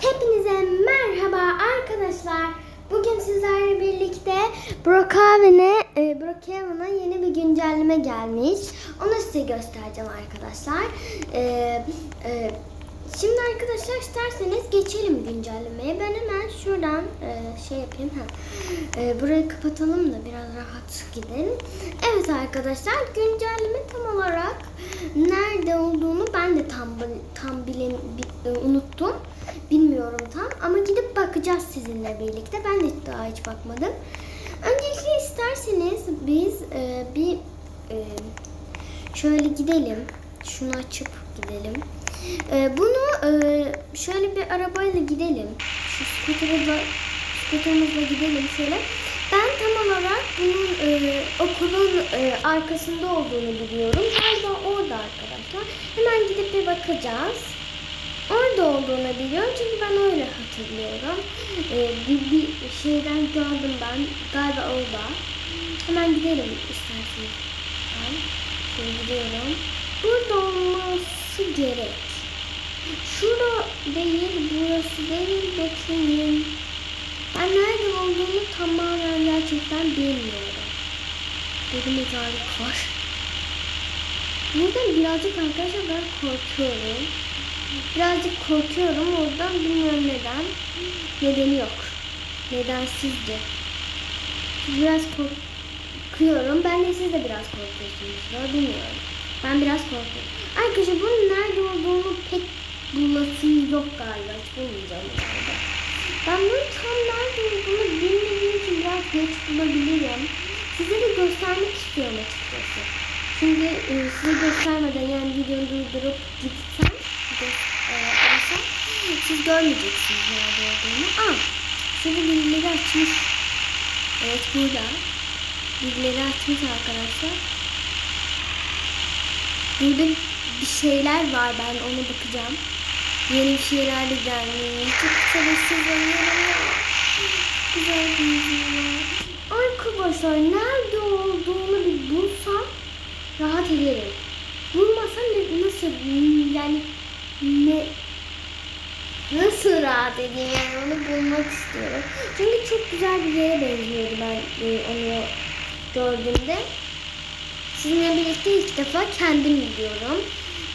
Hepinize merhaba arkadaşlar. Bugün sizlerle birlikte Brookhaven'e e, Brookhaven'a yeni bir güncelleme gelmiş. Onu size göstereceğim arkadaşlar. E, e, şimdi arkadaşlar isterseniz geçelim güncellemeye. Ben hemen şuradan e, şey yapayım. Ha. Burayı kapatalım da biraz rahat gidelim. Evet arkadaşlar güncelleme tam olarak nerede olduğunu ben de tam tam bile bi- e, unuttum. Bilmiyorum tam ama gidip bakacağız sizinle birlikte. Ben de daha hiç bakmadım. Öncelikle isterseniz biz e, bir e, şöyle gidelim. Şunu açıp gidelim. E, bunu e, şöyle bir arabayla gidelim. Şu skuterla, skuterımızla gidelim şöyle. Ben tam olarak bunun e, okulun e, arkasında olduğunu biliyorum. Galiba orada arkadaşlar. Hemen gidip bir bakacağız. Orada olduğunu biliyorum çünkü ben öyle hatırlıyorum. Ee, bir, bir şeyden gördüm ben. Galiba orada. Hemen gidelim isterseniz. Ben şöyle gidiyorum. Burada olması gerek. Şurada değil, burası değil. Bekleyin. Ben nerede olduğunu tamamen gerçekten bilmiyorum. Dedim mezarlık var. Buradan birazcık arkadaşlar ben korkuyorum. Birazcık korkuyorum oradan bilmiyorum neden. Nedeni yok. Neden sizce? Biraz korkuyorum. Ben de siz de biraz korkuyorsunuz. Bilmiyorum. Ben biraz korkuyorum. Arkadaşlar bunun nerede olduğunu pek bulasım yok galiba. Hiç bulmayacağım galiba. Ben bunun tam nerede olduğunu bilmediğim için biraz geç bulabilirim. Size de göstermek istiyorum açıkçası. Şimdi e, size göstermeden yani videoyu durdurup gitsem e, alsam siz görmeyeceksiniz nerede olduğunu. Aa, şurada birileri açmış. Evet burada. Birileri açmış arkadaşlar. Burada bir şeyler var ben ona bakacağım. Yeni bir şeyler de gelmiş. Çok sabırsızlanıyorum. Güzel bir video. Arkadaşlar nerede olduğunu bir bulsam rahat ederim. Bulmasam nasıl yani ne nasıl rahat edeyim yani onu bulmak istiyorum. Çünkü çok güzel bir yere benziyordu ben e, onu gördüğümde. Sizinle birlikte ilk defa kendim gidiyorum.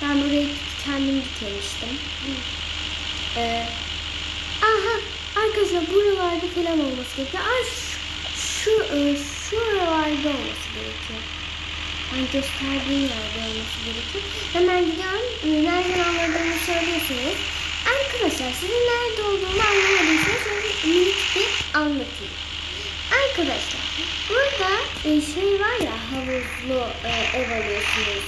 Ben buraya kendim gitmemiştim. Ee, aha arkadaşlar buralarda falan olması gerekiyor. Aa, şu, şu, e, gerekiyor. Ben gösterdiğim yerde olması gerekiyor. Hemen gidiyorum. Nereden anladığımı söylüyorsunuz. Arkadaşlar sizin nerede olduğunu anlamadıysanız şöyle minik bir anlatayım. Arkadaşlar burada e, şey var ya havuzlu e, ev alıyorsunuz.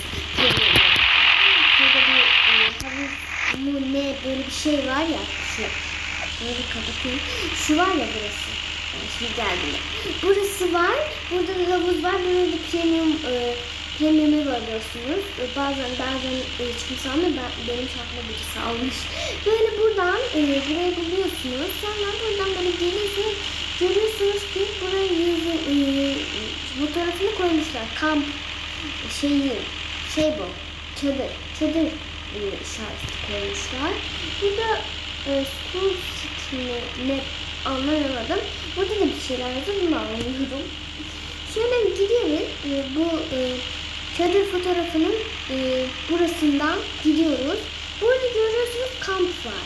Şurada bir e, havuz mu ne böyle bir şey var ya şu. Böyle kapatayım. Şu var ya burası. Şimdi geldim. Burası var. Burada da havuz var. Burada da premium premium ev alıyorsunuz. E, bazen bazen hiç kimse almıyor. Ben, benim şartımda birisi almış. Böyle buradan e, burayı buluyorsunuz. Sonra buradan böyle geliyorsunuz. Görüyorsunuz ki buraya yüzü, e, fotoğrafını koymuşlar. Kamp şeyi şey bu. Çadır. Çadır e, işareti koymuşlar. Burada e, school city ne, anlayamadım. Burada da bir şeyler yazıyor. Bunu anlamıyorum. Şöyle gidiyoruz. E, bu e, çadır fotoğrafının e, burasından gidiyoruz. Burada görüyorsunuz kamp var.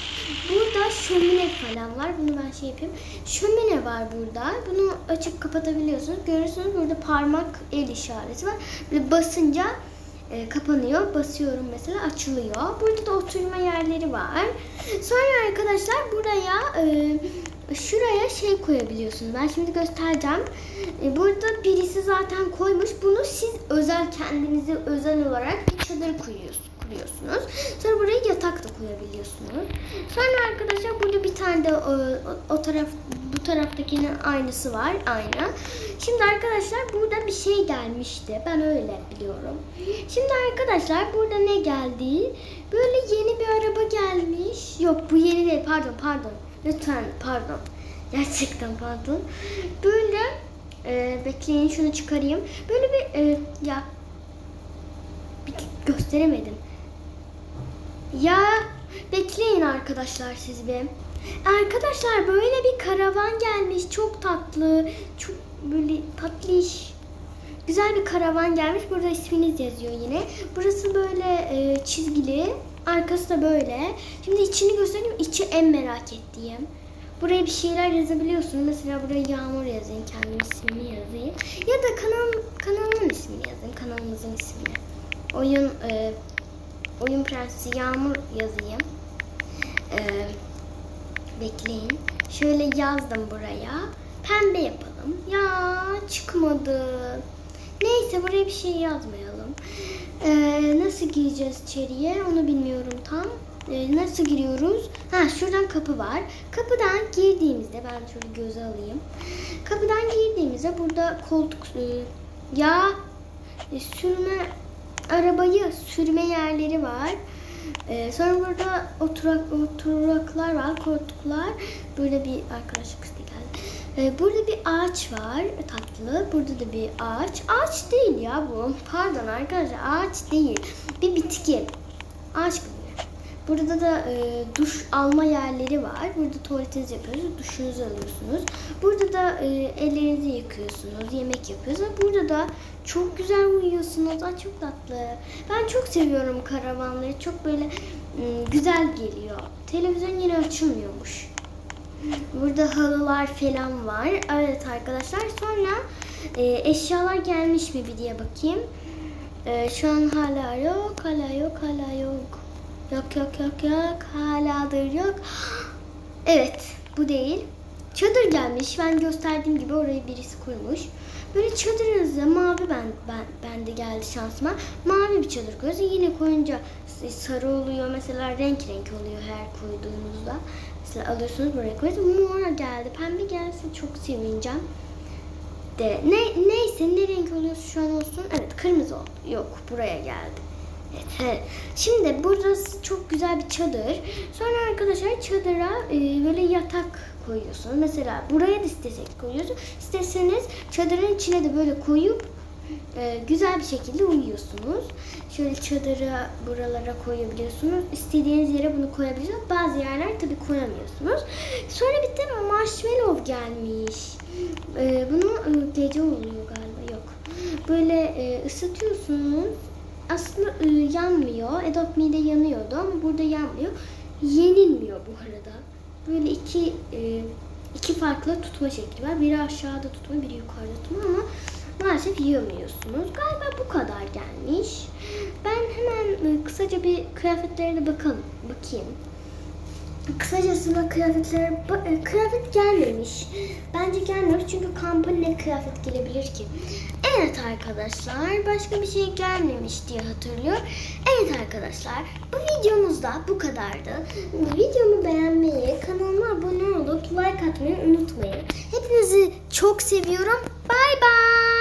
Burada şömine falan var. Bunu ben şey yapayım. Şömine var burada. Bunu açıp kapatabiliyorsunuz. Görüyorsunuz burada parmak el işareti var. Böyle basınca e, kapanıyor. Basıyorum mesela açılıyor. Burada da oturma yerleri var. Sonra arkadaşlar buraya e, şuraya şey koyabiliyorsunuz. Ben şimdi göstereceğim. E, burada birisi zaten koymuş. Bunu siz özel kendinize özel olarak bir çadır kuruyorsunuz. Sonra buraya yatak da koyabiliyorsunuz. Sonra arkadaşlar burada bir tane de o, o, o taraf bu taraftakinin aynısı var. Aynı. Şimdi arkadaşlar burada bir şey gelmişti. Ben öyle biliyorum. Şimdi arkadaşlar burada ne geldi? Böyle yeni bir araba gelmiş. Yok bu yeni değil. Pardon pardon. Lütfen pardon. Gerçekten pardon. Böyle e, bekleyin şunu çıkarayım. Böyle bir e, ya bir gösteremedim. Ya bekleyin arkadaşlar siz bir. Arkadaşlar böyle bir karavan gelmiş. Çok tatlı. Çok böyle tatlış. Güzel bir karavan gelmiş. Burada isminiz yazıyor yine. Burası böyle e, çizgili. Arkası da böyle. Şimdi içini göstereyim. İçi en merak ettiğim. Buraya bir şeyler yazabiliyorsun. Mesela buraya Yağmur yazayım. Kendim ismimi yazayım. Ya da kanal kanalımın ismini yazayım. Kanalımızın ismini. Oyun e, Oyun Prensesi Yağmur yazayım. E, bekleyin. Şöyle yazdım buraya. Pembe yapalım. Ya çıkmadı. Neyse buraya bir şey yazmayalım. Ee, nasıl gireceğiz içeriye onu bilmiyorum tam. Ee, nasıl giriyoruz? Ha şuradan kapı var. Kapıdan girdiğimizde ben şöyle göze alayım. Kapıdan girdiğimizde burada koltuk e, yağ e, sürme arabayı sürme yerleri var. Ee, sonra burada oturak oturaklar var, koltuklar. Böyle bir arkadaşlık geldi. Ee, burada bir ağaç var, tatlı. Burada da bir ağaç. Ağaç değil ya bu. Pardon arkadaşlar, ağaç değil. Bir bitki. Ağaç gibi. Burada da e, duş alma yerleri var. Burada tuvaletinizi yapıyorsunuz, duşunuzu alıyorsunuz. Burada da e, ellerinizi yıkıyorsunuz, yemek yapıyorsunuz. Burada da çok güzel uyuyorsunuz. Ay çok tatlı. Ben çok seviyorum karavanları. Çok böyle m, güzel geliyor. Televizyon yine açılmıyormuş. Burada halılar falan var. Evet arkadaşlar. Sonra e, eşyalar gelmiş mi bir diye bakayım. E, şu an hala yok, hala yok, hala yok. Yok yok yok yok. Haladır yok. Evet bu değil. Çadır gelmiş. Ben gösterdiğim gibi orayı birisi kurmuş. Böyle çadırınızda mavi ben, ben bende geldi şansıma. Mavi bir çadır koyuyorsun. Yine koyunca sarı oluyor. Mesela renk renk oluyor her koyduğunuzda. Mesela alıyorsunuz buraya koyuyorsunuz. Mor geldi. Pembe gelse çok sevineceğim. De ne neyse ne renk oluyorsa şu an olsun. Evet kırmızı oldu. Yok buraya geldi. Şimdi burası çok güzel bir çadır. Sonra arkadaşlar çadıra e, böyle yatak koyuyorsunuz. Mesela buraya da istesek koyuyorsunuz. İsterseniz çadırın içine de böyle koyup e, güzel bir şekilde uyuyorsunuz. Şöyle çadırı buralara koyabiliyorsunuz. İstediğiniz yere bunu koyabiliyorsunuz. Bazı yerler tabii koyamıyorsunuz. Sonra bir tane marshmallow gelmiş. E, bunu e, gece oluyor galiba yok. Böyle e, ısıtıyorsunuz aslında ıı, yanmıyor. Adopt Me'de yanıyordu ama burada yanmıyor. Yenilmiyor bu arada. Böyle iki e, iki farklı tutma şekli var. Biri aşağıda tutma, biri yukarıda tutma ama maalesef yiyemiyorsunuz. Galiba bu kadar gelmiş. Ben hemen ıı, kısaca bir kıyafetlerine bakalım, bakayım. Kısacası da kıyafetler ba- e, kıyafet gelmemiş. Bence gelmiyor çünkü kampa ne kıyafet gelebilir ki? Evet arkadaşlar başka bir şey gelmemiş diye hatırlıyorum. Evet arkadaşlar bu videomuz da bu kadardı. Videomu beğenmeyi, kanalıma abone olup like atmayı unutmayın. Hepinizi çok seviyorum. Bay bay.